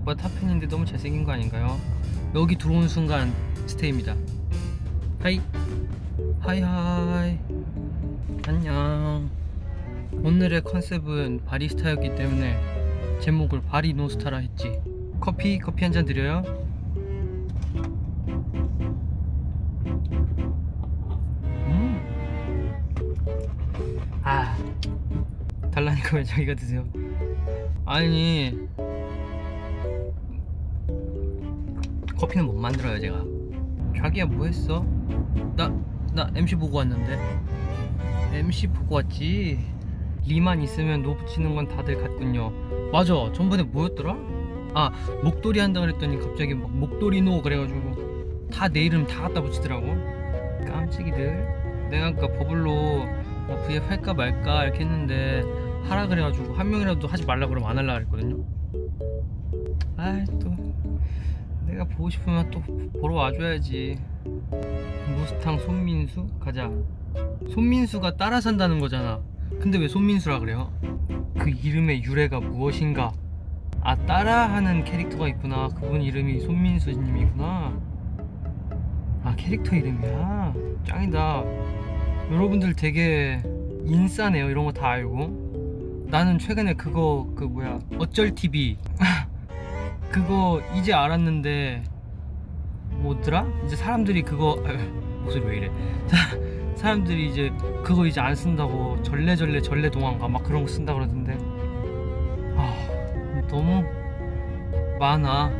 오빠 탑팬인데 너무 잘생긴 거 아닌가요? 여기 들어오는 순간 스테이입니다. 하이. 하이 하이. 안녕. 오늘의 컨셉은 바리스타였기 때문에 제목을 바리 노스타라 했지. 커피 커피 한 잔 드려요. 음아. 달라니까 왜 자기가 드세요. 아니 커피는 못 만들어요 제가. 자기야 뭐 했어? 나, 나 MC 보고 왔는데. MC 보고 왔지. 리만 있으면 노 붙이는 건 다들 같군요. 맞아 전번에 뭐였더라? 아 목도리 한다 그랬더니 갑자기 막 목도리 노 그래가지고 다 내 이름 다 갖다 붙이더라고. 깜찍이들. 내가 아까 버블로 뭐 VF 할까 말까 이렇게 했는데 하라 그래가지고 한 명이라도 하지 말라 그러면 안 할라 그랬거든요. 아이 또 내가 보고 싶으면 또 보러 와줘야지. 무스탕 손민수? 가자. 손민수가 따라 산다는 거잖아. 근데 왜 손민수라 그래요? 그 이름의 유래가 무엇인가? 아 따라하는 캐릭터가 있구나. 그분 이름이 손민수님이구나. 아 캐릭터 이름이야? 짱이다. 여러분들 되게 인싸네요. 이런 거 다 알고. 나는 최근에 그거 그 뭐야 어쩔 TV 그거 이제 알았는데 뭐더라? 이제 사람들이 그거 아유, 목소리 왜 이래? 사, 사람들이 이제 그거 이제 안 쓴다고 전래전래 전래동안가 막 그런 거 쓴다 그러던데. 아 너무 많아.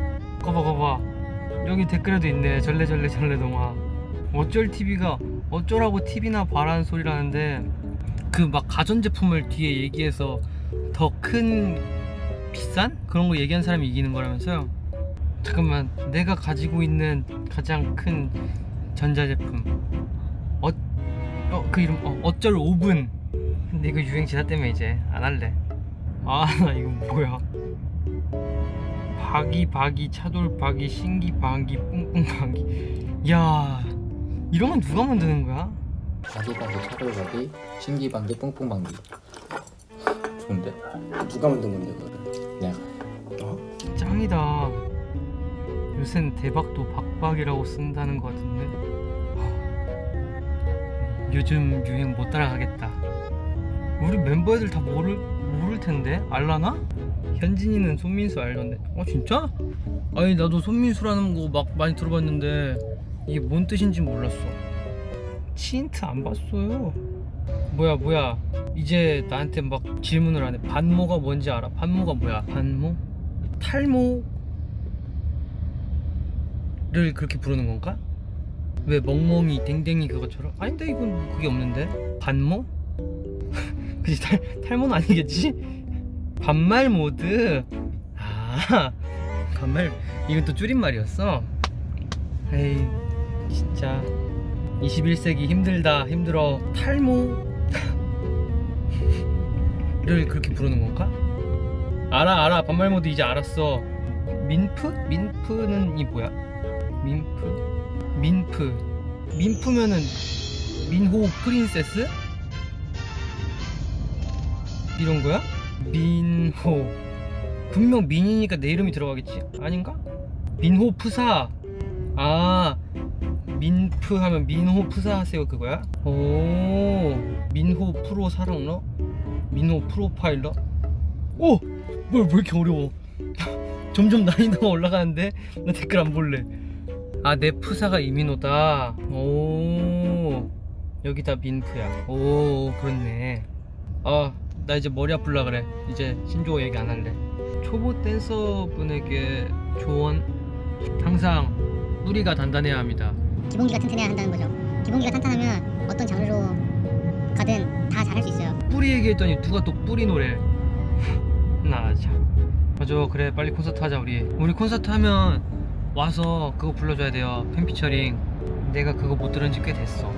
거봐 거봐. 여기 댓글에도 있네. 전래전래 전래동화 어쩔 TV가 어쩌라고 TV나 봐라는 소리라는데 그 막 가전제품을 뒤에 얘기해서 더큰 비싼? 그런 거 얘기한 사람이 이기는 거라면서요? 잠깐만 내가 가지고 있는 가장 큰 전자제품. 어, 어, 그 이름 어, 어쩔 오븐. 근데 이거 유행 지났다며 이제 안 할래. 아 나 이거 뭐야? 박이 박이 차돌 박이 신기 박이 뿡뿡 박이 야 이런 건 누가 만드는 거야? 바디바디 차돌바디 신기 방기 뿡뿡 방기 좋은데? 누가 만든 건데 그거를? 내가 어? 짱이다 요샌 대박도 박박이라고 쓴다는 거 같은데 하, 요즘 유행 못 따라가겠다 우리 멤버 애들 다 모를, 모를 텐데 알라나? 현진이는 손민수 알던데 어 진짜? 아니 나도 손민수라는 거 막 많이 들어봤는데 이게 뭔 뜻인지 몰랐어 치인트 안 봤어요 뭐야 뭐야 이제 나한테 막 질문을 하네 반모가 뭔지 알아? 반모가 뭐야? 반모? 탈모를 그렇게 부르는 건가? 왜 멍멍이 댕댕이 그것처럼? 아닌데 이건 그게 없는데 반모? 그지 탈, 탈모는 아니겠지? 반말 모드 아 반말 이건 또 줄임말이었어 에이 진짜 21세기 힘들다 힘들어 탈모 를 그렇게 부르는 건가? 알아 알아 반말 모드 이제 알았어 민프? 민프는 이 뭐야? 민프? 민프 민프면은 민호 프린세스? 이런 거야? 민호 분명 민이니까 내 이름이 들어가겠지 아닌가? 민호 프사 아 민프 하면 민호 프사 하세요 그거야? 오 민호 프로 사랑러? 민호 프로파일러? 오! 뭘왜 이렇게 어려워? 점점 난이도가 올라가는데? 나 댓글 안 볼래. 아 내 프사가 이민호다. 오 여기다 민프야. 오 그렇네. 아 나 이제 머리 아플라 그래. 이제 신조어 얘기 안 할래. 초보 댄서분에게 조언? 항상 뿌리가 단단해야 합니다 기본기가 튼튼해야 한다는 거죠. 기본기가 탄탄하면 어떤 장르로 가든 다 잘할 수 있어요. 뿌리 얘기했더니 누가 또 뿌리 노래? 나 참. 맞아 그래 빨리 콘서트 하자 우리. 우리 콘서트 하면 와서 그거 불러줘야 돼요. 팬피처링. 내가 그거 못 들은 지 꽤 됐어.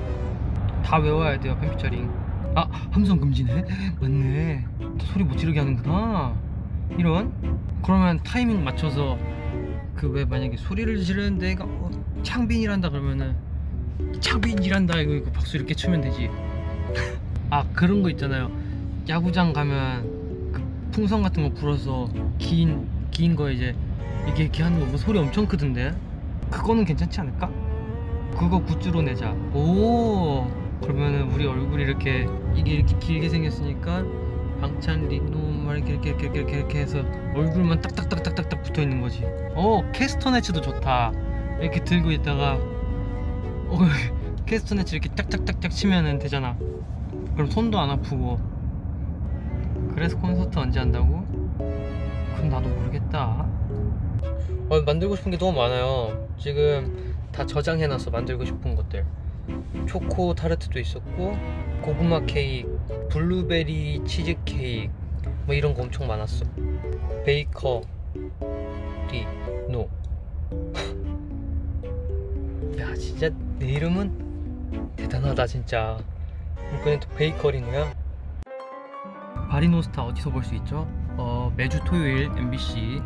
다 외워야 돼요 팬피처링. 아 함성 금지네? 맞네. 소리 못 지르게 하는구나. 이런? 그러면 타이밍 맞춰서 그 왜 만약에 소리를 지르는데 얘가 어, 창빈이란다 그러면은 창빈이란다 이거, 이거 박수 이렇게 치면 되지. 아 그런 거 있잖아요. 야구장 가면 그 풍선 같은 거 불어서 긴 긴 거 이제 이게 이렇게 하는 거 뭐 소리 엄청 크던데? 그거는 괜찮지 않을까? 그거 굿즈로 내자. 오! 그러면은 우리 얼굴이 이렇게 이게 이렇게 길게 생겼으니까 방찬 리노 막 이렇게 이렇게 이렇게 이렇게, 해서 얼굴만 딱딱딱딱딱딱 붙어 있는 거지. 어 캐스터네츠도 좋다 이렇게 들고 있다가 어 캐스터네츠 이렇게 딱딱딱딱 치면은 되잖아. 그럼 손도 안 아프고. 그래서 콘서트 언제 한다고? 그건 나도 모르겠다. 어, 만들고 싶은 게 너무 많아요. 지금 다 저장해놔서 만들고 싶은 것들. 초코 타르트도 있었고 고구마 케이크 블루베리 치즈 케이크 뭐 이런 거 엄청 많았어. 베이커 리 야 진짜 내 이름은 대단하다 진짜 이번엔 또 베이커리노야 바리노스타 어디서 볼 수 있죠? 어, 매주 토요일 MBC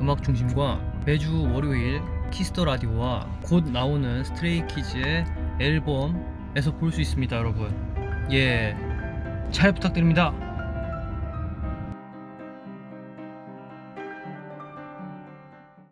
음악 중심과 매주 월요일 키스터 라디오와 곧 나오는 스트레이키즈의 앨범에서 볼 수 있습니다, 여러분. 예, 잘 부탁드립니다.